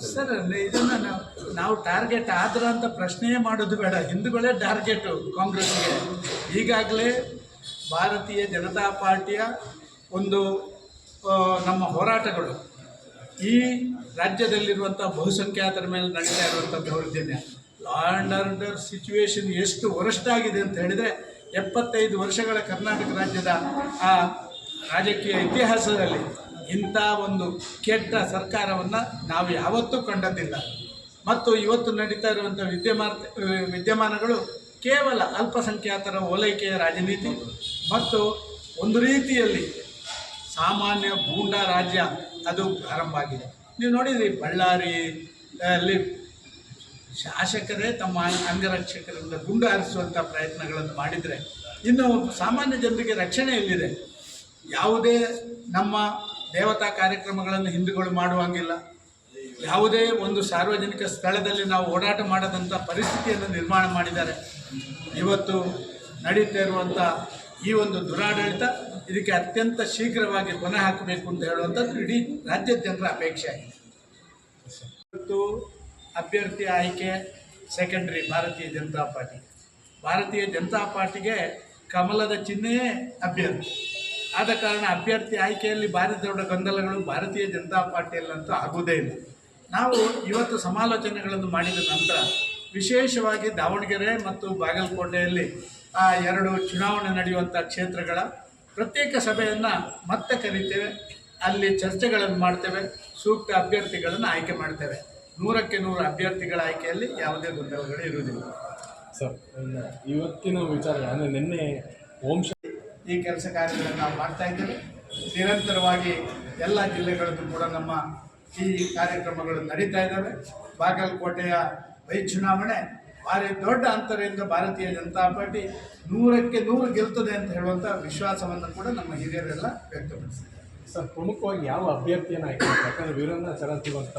Sir ಇದನ್ನ ನಾವು ನಾವು ಟಾರ್ಗೆಟ್ ಆದ್ರ ಅಂತ ಪ್ರಶ್ನೆಯೇ ಮಾಡೋದು ಬೇಡ. ಹಿಂದೂಗಳೇ ಟಾರ್ಗೆಟು ಕಾಂಗ್ರೆಸ್ಗೆ. ಈಗಾಗಲೇ ಭಾರತೀಯ ಜನತಾ ಪಾರ್ಟಿಯ ಒಂದು ನಮ್ಮ ಹೋರಾಟಗಳು. ಈ ರಾಜ್ಯದಲ್ಲಿರುವಂಥ ಬಹುಸಂಖ್ಯಾತರ ಮೇಲೆ ನಡೀತಾ ಇರುವಂಥ ದೌರ್ಜನ್ಯ ಲಾ ಆ್ಯಂಡ್ ಆರ್ಡರ್ ಸಿಚುವೇಶನ್ ಎಷ್ಟು ಆಗಿದೆ ಅಂತ ಹೇಳಿದರೆ, ಎಪ್ಪತ್ತೈದು ವರ್ಷಗಳ ಕರ್ನಾಟಕ ರಾಜ್ಯದ, ಆ, ರಾಜಕೀಯ ಇತಿಹಾಸದಲ್ಲಿ ಇಂಥ ಒಂದು ಕೆಟ್ಟ ಸರ್ಕಾರವನ್ನು ನಾವು ಯಾವತ್ತೂ ಕಂಡದ್ದಿಲ್ಲ. ಮತ್ತು ಇವತ್ತು ನಡೀತಾ ಇರುವಂಥ ವಿದ್ಯಮಾನ ವಿದ್ಯಮಾನಗಳು ಕೇವಲ ಅಲ್ಪಸಂಖ್ಯಾತರ ಓಲೈಕೆಯ ರಾಜನೀತಿ ಮತ್ತು ಒಂದು ರೀತಿಯಲ್ಲಿ ಸಾಮಾನ್ಯ ಭೂಂಡ ರಾಜ್ಯ ಅದು ಪ್ರಾರಂಭ ಆಗಿದೆ. ನೀವು ನೋಡಿದ್ರಿ ಬಳ್ಳಾರಿ ಅಲ್ಲಿ ಶಾಸಕರೇ ತಮ್ಮ ಅಂಗರಕ್ಷಕರಿಂದ ಗುಂಡು ಹಾರಿಸುವಂಥ ಪ್ರಯತ್ನಗಳನ್ನು ಮಾಡಿದರೆ, ಇನ್ನು ಸಾಮಾನ್ಯ ಜನರಿಗೆ ರಕ್ಷಣೆ ಇಲ್ಲಿದೆ ಯಾವುದೇ ನಮ್ಮ ದೇವತಾ ಕಾರ್ಯಕ್ರಮಗಳನ್ನು ಹಿಂದೂಗಳು ಮಾಡುವಂಗಿಲ್ಲ. ಯಾವುದೇ ಒಂದು ಸಾರ್ವಜನಿಕ ಸ್ಥಳದಲ್ಲಿ ನಾವು ಓಡಾಟ ಮಾಡದಂಥ ಪರಿಸ್ಥಿತಿಯನ್ನು ನಿರ್ಮಾಣ ಮಾಡಿದ್ದಾರೆ. ಇವತ್ತು ನಡೀತಾ ಇರುವಂಥ ಈ ಒಂದು ದುರಾಡಳಿತ ಇದಕ್ಕೆ ಅತ್ಯಂತ ಶೀಘ್ರವಾಗಿ ಕೊನೆ ಹಾಕಬೇಕು ಅಂತ ಹೇಳುವಂಥದ್ದು ಇಡೀ ರಾಜ್ಯದ ಅಪೇಕ್ಷೆ ಆಗಿದೆ. ಇವತ್ತು ಅಭ್ಯರ್ಥಿ ಆಯ್ಕೆ ಸೆಕೆಂಡ್ರಿ ಭಾರತೀಯ ಜನತಾ ಪಾರ್ಟಿ. ಭಾರತೀಯ ಜನತಾ ಪಾರ್ಟಿಗೆ ಕಮಲದ ಚಿಹ್ನೆಯೇ ಅಭ್ಯರ್ಥಿ. ಆದ ಕಾರಣ ಅಭ್ಯರ್ಥಿ ಆಯ್ಕೆಯಲ್ಲಿ ಭಾರಿ ದೊಡ್ಡ ಗೊಂದಲಗಳು ಭಾರತೀಯ ಜನತಾ ಪಾರ್ಟಿಯಲ್ಲಂತೂ ಆಗುವುದೇ ಇಲ್ಲ. ನಾವು ಇವತ್ತು ಸಮಾಲೋಚನೆಗಳನ್ನು ಮಾಡಿದ ನಂತರ ವಿಶೇಷವಾಗಿ ದಾವಣಗೆರೆ ಮತ್ತು ಬಾಗಲಕೋಟೆಯಲ್ಲಿ ಆ ಎರಡು ಚುನಾವಣೆ ನಡೆಯುವಂಥ ಕ್ಷೇತ್ರಗಳ ಪ್ರತ್ಯೇಕ ಸಭೆಯನ್ನು ಮತ್ತೆ ಕರೀತೇವೆ. ಅಲ್ಲಿ ಚರ್ಚೆಗಳನ್ನು ಮಾಡ್ತೇವೆ. ಸೂಕ್ತ ಅಭ್ಯರ್ಥಿಗಳನ್ನು ಆಯ್ಕೆ ಮಾಡ್ತೇವೆ. ನೂರಕ್ಕೆ ನೂರು ಅಭ್ಯರ್ಥಿಗಳ ಆಯ್ಕೆಯಲ್ಲಿ ಯಾವುದೇ ಗೊಂದಲಗಳು ಇರುವುದಿಲ್ಲ. ಸರ್ ಇವತ್ತಿನ ವಿಚಾರ, ಅಂದರೆ ನಿನ್ನೆ ಓಂ ಈ ಕೆಲಸ ಕಾರ್ಯಗಳನ್ನು ನಾವು ಮಾಡ್ತಾ ಇದ್ದೇವೆ. ನಿರಂತರವಾಗಿ ಎಲ್ಲ ಜಿಲ್ಲೆಗಳಲ್ಲೂ ಕೂಡ ನಮ್ಮ ಈ ಕಾರ್ಯಕ್ರಮಗಳು ನಡೀತಾ ಇದ್ದಾವೆ. ಬಾಗಲಕೋಟೆಯ ವೈ ಚುನಾವಣೆ ಭಾರಿ ದೊಡ್ಡ ಅಂತರದಿಂದ ಭಾರತೀಯ ಜನತಾ ಪಾರ್ಟಿ ನೂರಕ್ಕೆ ನೂರು ಗೆಲ್ತದೆ ಅಂತ ಹೇಳುವಂಥ ವಿಶ್ವಾಸವನ್ನು ಕೂಡ ನಮ್ಮ ಹಿರಿಯರೆಲ್ಲ ವ್ಯಕ್ತಪಡಿಸಿದ್ದಾರೆ. ಸರ್, ಪ್ರಮುಖವಾಗಿ ಯಾವ ಅಭ್ಯರ್ಥಿಯನ್ನು ಆಯ್ಕೆ ಯಾಕಂದರೆ ವೀರಣ್ಣ ಚರಂತಿವಂತ